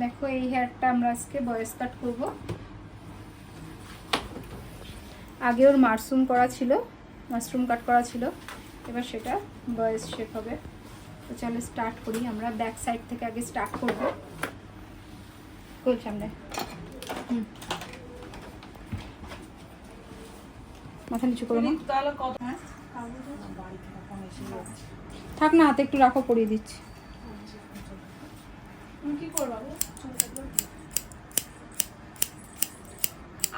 দেখো এই হেয়ারটা আমরা আজকে বয়স কাট করব। আগে ওর মাশরুম করা ছিল মাশরুম কাট করা ছিল। এবার সেটা বয়স শেপ হবে। তো চলো স্টার্ট করি আমরা। ব্যাক সাইড থেকে আগে স্টার্ট করব। কোল সামনে। হুম। মাথা নিচু করে হ্যাঁ? থাক না হাতে একটু রাখো পরিয়ে দিচ্ছি। কি করবা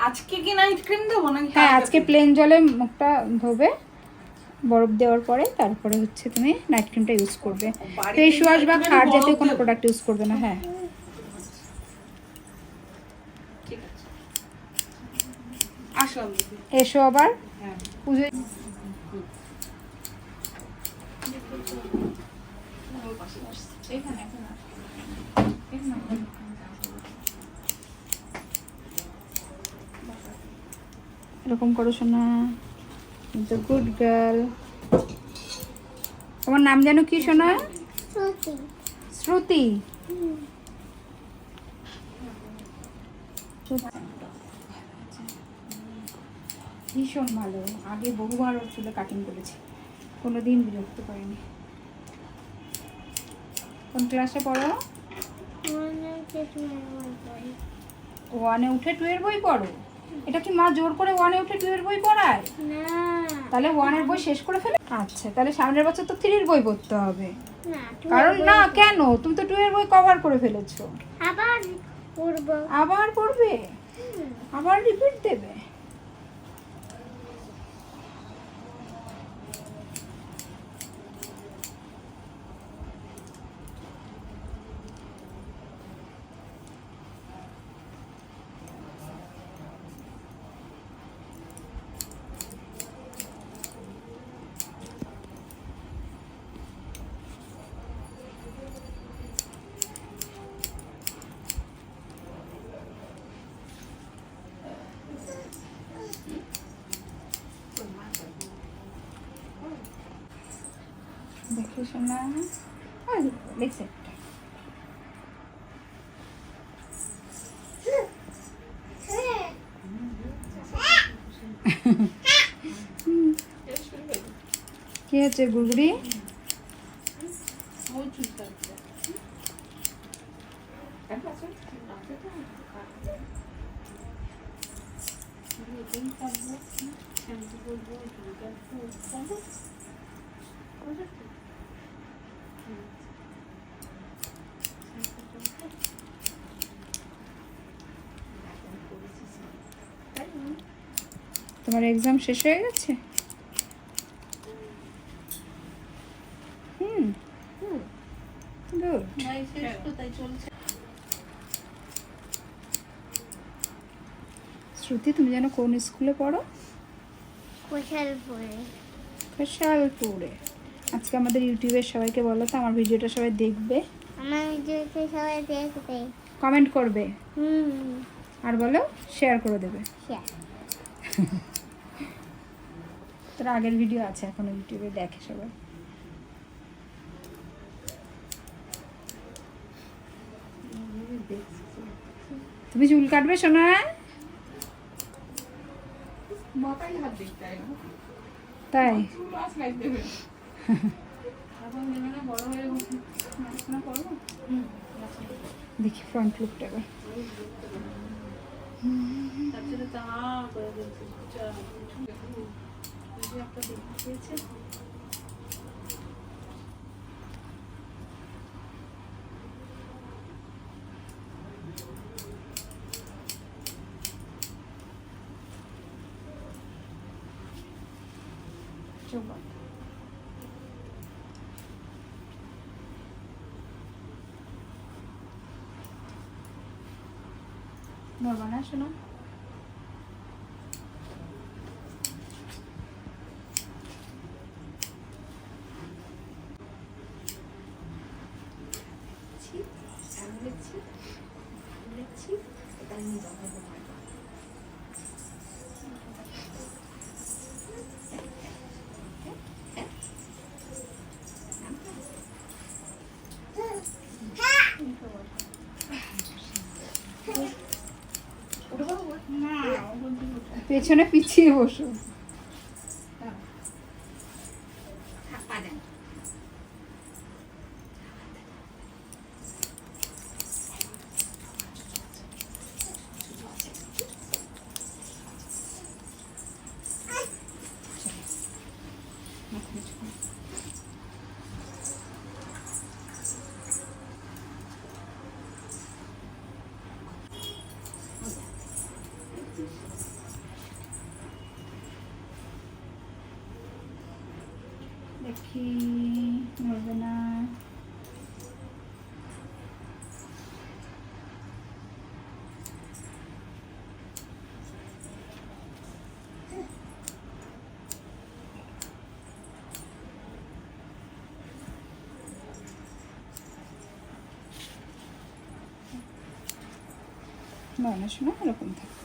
আজকে কি নাইট ক্রিম দেবো নাকি? হ্যাঁ আজকে প্লেন জলে মুখটা ধোবে বরফ দেওয়ার পরে তারপরে হচ্ছে তুমি নাইট ক্রিমটা ইউজ করবে। ফেস ওয়াশ বা খার জাতীয় কোনো প্রোডাক্ট ইউজ করবে না হ্যাঁ। এসো আবার। হ্যাঁ। পুজো এরকম করো শোনা গুড গার্ল তোমার নাম যেন কি শোনা শ্রুতি। ভীষণ ভালো। আগে বহুবার ওর চুলে কাটিং করেছি। কোনোদিন বিরক্ত করেনি। কোন ক্লাসে পড়ো? ওয়ানে উঠে টু এর বই পড়ো। এটা কি মা জোর করে ওয়ানে উঠে টু এর বই পড়ায়? তাহলে ওয়ানের বই শেষ করে ফেলে? আচ্ছা তাহলে সামনের বছর তো থ্রির বই পড়তে হবে। কারণ না কেন? তুমি তো টু এর বই কভার করে ফেলেছো। আবার করব আবার পড়বে? আবার রিপিট দেবে? দেখে শোনা লিখছে কি হচ্ছে গুড়গুড়ি? শ্যাম্পু করব, তোমার এক্সাম শেষ হয়ে গেছে? হুম। গুড শ্রুতি তুমি যেন কোন স্কুলে পড়ো? কোথায় পড়ে বিশালপুরে আজকে আমাদের ইউটিউবের সবাইকে বলো তো আমার ভিডিওটা সবাই দেখবে। আমার ভিডিওতে সবাই দেখবে। কমেন্ট করবে। হুম। আর বলো শেয়ার করে দেবে। শেয়ার তোর আগের ভিডিও আছে এখনও ইউটিউবে দেখে সবাই। তুমি চুল কাটবে সোনা? মাথায় হাত দিতে হয় না। তাই? দেখি ফ্রন্ট লুকটা এবার। তারপরে তা করে দিয়েছে যা কিছু কিছু একটা দেখতে পেয়েছে চোখ বন্ধ। নড়বা না শোনা। পেছনে পিছিয়ে বসো। দেখি নড়বে না শোনা এরকম থাকে।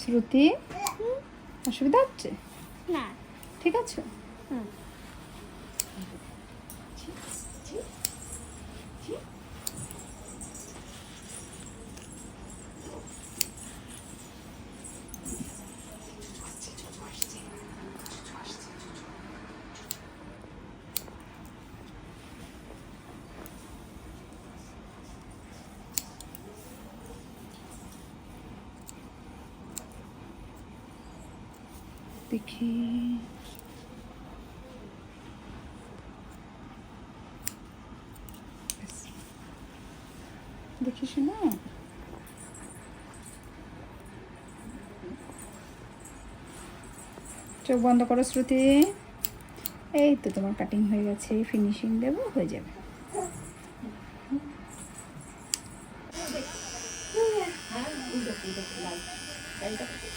শ্রুতি অসুবিধা হচ্ছে? না। ঠিক আছে? হুম। দেখি। ব্যাস। দেখি শোনা। চোখ বন্ধ করো শ্রুতি। এই তো তোমার কাটিং হয়ে গেছে ফিনিশিং দেবো, হয়ে যাবে। না না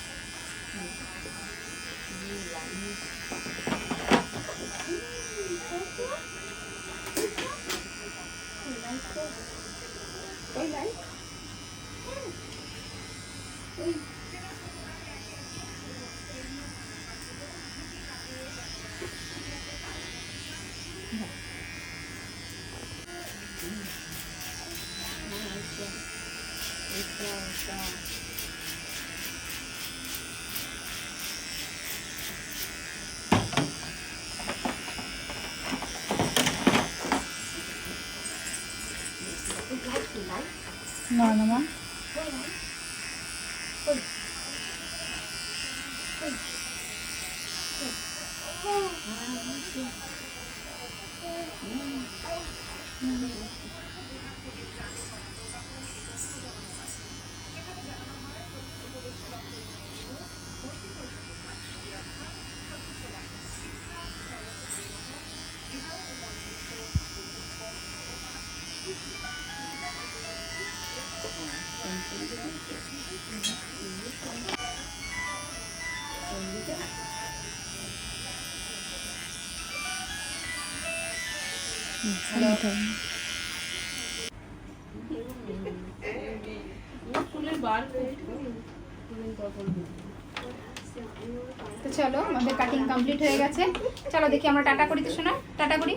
No, no más. তো চলো আমাদের কাটিং কমপ্লিট হয়ে গেছে। চলো দেখি আমরা টাটা করি তো শোনা টাটা করি?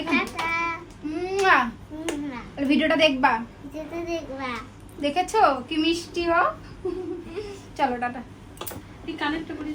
এখানে। ভিডিওটা দেখবা। দেখবা। দেখেছ? কি মিষ্টি ও চলো টাটা। তুই কানেক্ট করি।